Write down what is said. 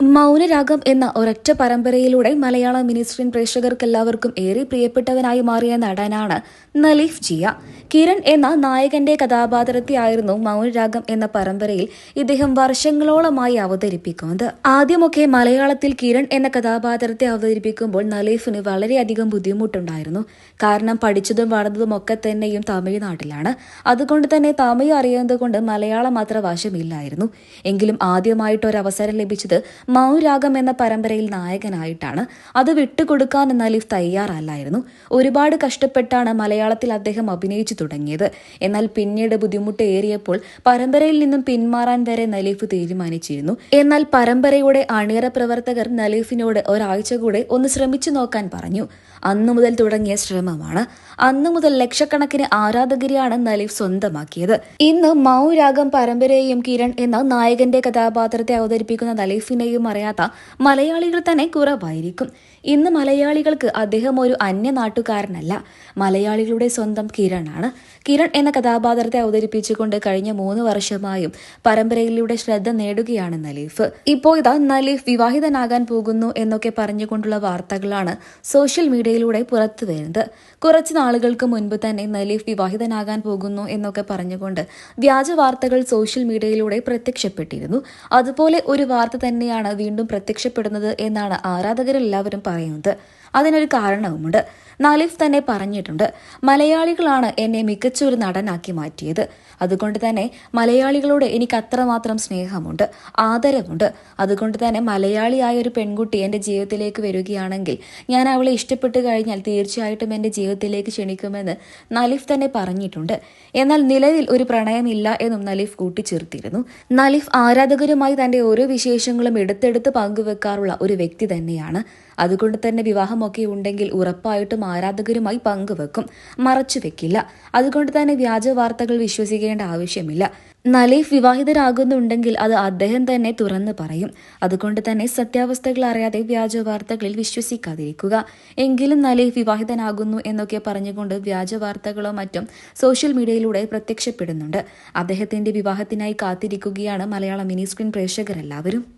മൗനരാഗം എന്ന ഒരൊറ്റ പരമ്പരയിലൂടെ മലയാള mini screen പ്രേക്ഷകർക്കെല്ലാവർക്കും ഏറെ പ്രിയപ്പെട്ടവനായി മാറിയ നടനാണ് നലീഫ് ജിയ. കിരൺ എന്ന നായകന്റെ കഥാപാത്രത്തെയായിരുന്നു മൗനരാഗം എന്ന പരമ്പരയിൽ ഇദ്ദേഹം വർഷങ്ങളോളമായി അവതരിപ്പിക്കുന്നത്. ആദ്യമൊക്കെ മലയാളത്തിൽ കിരൺ എന്ന കഥാപാത്രത്തെ അവതരിപ്പിക്കുമ്പോൾ നലീഫിന് വളരെയധികം ബുദ്ധിമുട്ടുണ്ടായിരുന്നു. കാരണം പഠിച്ചതും വളർന്നതും ഒക്കെ തന്നെയും തമിഴ്നാട്ടിലാണ്. അതുകൊണ്ട് തന്നെ തമിഴ് അറിയുന്നത് കൊണ്ട് മലയാളം മാത്രം വശമില്ലായിരുന്നു. എങ്കിലും ആദ്യമായിട്ട് ഒരു അവസരം ലഭിച്ചത് മൗരാഗം എന്ന പരമ്പരയിൽ നായകനായിട്ടാണ്. അത് വിട്ടുകൊടുക്കാൻ നലീഫ് തയ്യാറല്ലായിരുന്നു. ഒരുപാട് കഷ്ടപ്പെട്ടാണ് മലയാളത്തിൽ അദ്ദേഹം അഭിനയിച്ചു തുടങ്ങിയത്. എന്നാൽ പിന്നീട് ബുദ്ധിമുട്ട് ഏറിയപ്പോൾ പരമ്പരയിൽ നിന്നും പിന്മാറാൻ വരെ നലീഫ് തീരുമാനിച്ചിരുന്നു. എന്നാൽ പരമ്പരയുടെ അണിയറ പ്രവർത്തകർ നലീഫിനോട് ഒരാഴ്ച കൂടെ ഒന്ന് ശ്രമിച്ചു നോക്കാൻ പറഞ്ഞു. അന്നു മുതൽ തുടങ്ങിയ ശ്രമമാണ്. അന്നു മുതൽ ലക്ഷക്കണക്കിന് ആരാധകരെയാണ് നലീഫ് സ്വന്തമാക്കിയത്. ഇന്ന് മൗരാഗം പരമ്പരയെയും കിരൺ എന്ന നായകന്റെ കഥാപാത്രത്തെ അവതരിപ്പിക്കുന്ന നലീഫിനെയും അറിയാത്ത മലയാളികൾ തന്നെ കുറവായിരിക്കും. ഇന്ന് മലയാളികൾക്ക് അദ്ദേഹം ഒരു അന്യ നാട്ടുകാരനല്ല. മലയാളികളുടെ സ്വന്തം കിരണാണ്. കിരൺ എന്ന കഥാപാത്രത്തെ അവതരിപ്പിച്ചുകൊണ്ട് കഴിഞ്ഞ മൂന്ന് വർഷമായും പരമ്പരയിലൂടെ ശ്രദ്ധ നേടുകയാണ് നലീഫ്. ഇപ്പോൾ ഇതാ നലീഫ് വിവാഹിതനാകാൻ പോകുന്നു എന്നൊക്കെ പറഞ്ഞുകൊണ്ടുള്ള വാർത്തകളാണ് സോഷ്യൽ മീഡിയയിലൂടെ പുറത്തു വരുന്നത്. കുറച്ച് നാളുകൾക്ക് മുൻപ് തന്നെ നലീഫ് വിവാഹിതനാകാൻ പോകുന്നു എന്നൊക്കെ പറഞ്ഞുകൊണ്ട് വ്യാജ വാർത്തകൾ സോഷ്യൽ മീഡിയയിലൂടെ പ്രത്യക്ഷപ്പെട്ടിരുന്നു. അതുപോലെ ഒരു വാർത്ത തന്നെയാണ് വീണ്ടും പ്രത്യക്ഷപ്പെടുന്നത് എന്നാണ് ആരാധകരെല്ലാവരും പറയുന്നത്. അതിനൊരു കാരണവുമുണ്ട്. നലീഫ് തന്നെ പറഞ്ഞിട്ടുണ്ട് മലയാളികളാണ് എന്നെ മികച്ച ഒരു നടനാക്കി മാറ്റിയത്. അതുകൊണ്ട് തന്നെ മലയാളികളോട് എനിക്ക് അത്രമാത്രം സ്നേഹമുണ്ട് ആദരവുണ്ട്. അതുകൊണ്ട് തന്നെ മലയാളിയായ ഒരു പെൺകുട്ടി എന്റെ ജീവിതത്തിലേക്ക് വരികയാണെങ്കിൽ ഞാൻ അവളെ ഇഷ്ടപ്പെട്ട് കഴിഞ്ഞാൽ തീർച്ചയായിട്ടും എന്റെ ജീവിതത്തിലേക്ക് ക്ഷണിക്കുമെന്ന് നലീഫ് തന്നെ പറഞ്ഞിട്ടുണ്ട്. എന്നാൽ നിലവിൽ ഒരു പ്രണയമില്ല എന്നും നലീഫ് കൂട്ടിച്ചേർത്തിരുന്നു. നലീഫ് ആരാധകരുമായി തന്റെ ഓരോ വിശേഷങ്ങളും എടുത്തെടുത്ത് പങ്കുവെക്കാറുള്ള ഒരു വ്യക്തി തന്നെയാണ്. അതുകൊണ്ട് തന്നെ വിവാഹമൊക്കെ ഉണ്ടെങ്കിൽ ഉറപ്പായിട്ടും ആരാധകരുമായി പങ്കുവെക്കും. മറച്ചു വെക്കില്ല. അതുകൊണ്ട് തന്നെ വ്യാജ വാർത്തകൾ വിശ്വസിക്കേണ്ട ആവശ്യമില്ല. നലീഫ് വിവാഹിതരാകുന്നുണ്ടെങ്കിൽ അത് അദ്ദേഹം തന്നെ തുറന്നു പറയും. അതുകൊണ്ട് തന്നെ സത്യാവസ്ഥകൾ അറിയാതെ വ്യാജ വാർത്തകളിൽ വിശ്വസിക്കാതിരിക്കുക. എങ്കിലും നലീഫ് വിവാഹിതനാകുന്നു എന്നൊക്കെ പറഞ്ഞുകൊണ്ട് വ്യാജ വാർത്തകളോ മറ്റും സോഷ്യൽ മീഡിയയിലൂടെ പ്രത്യക്ഷപ്പെടുന്നുണ്ട്. അദ്ദേഹത്തിന്റെ വിവാഹത്തിനായി കാത്തിരിക്കുകയാണ് മലയാള മിനി സ്ക്രീൻ പ്രേക്ഷകരെല്ലാവരും.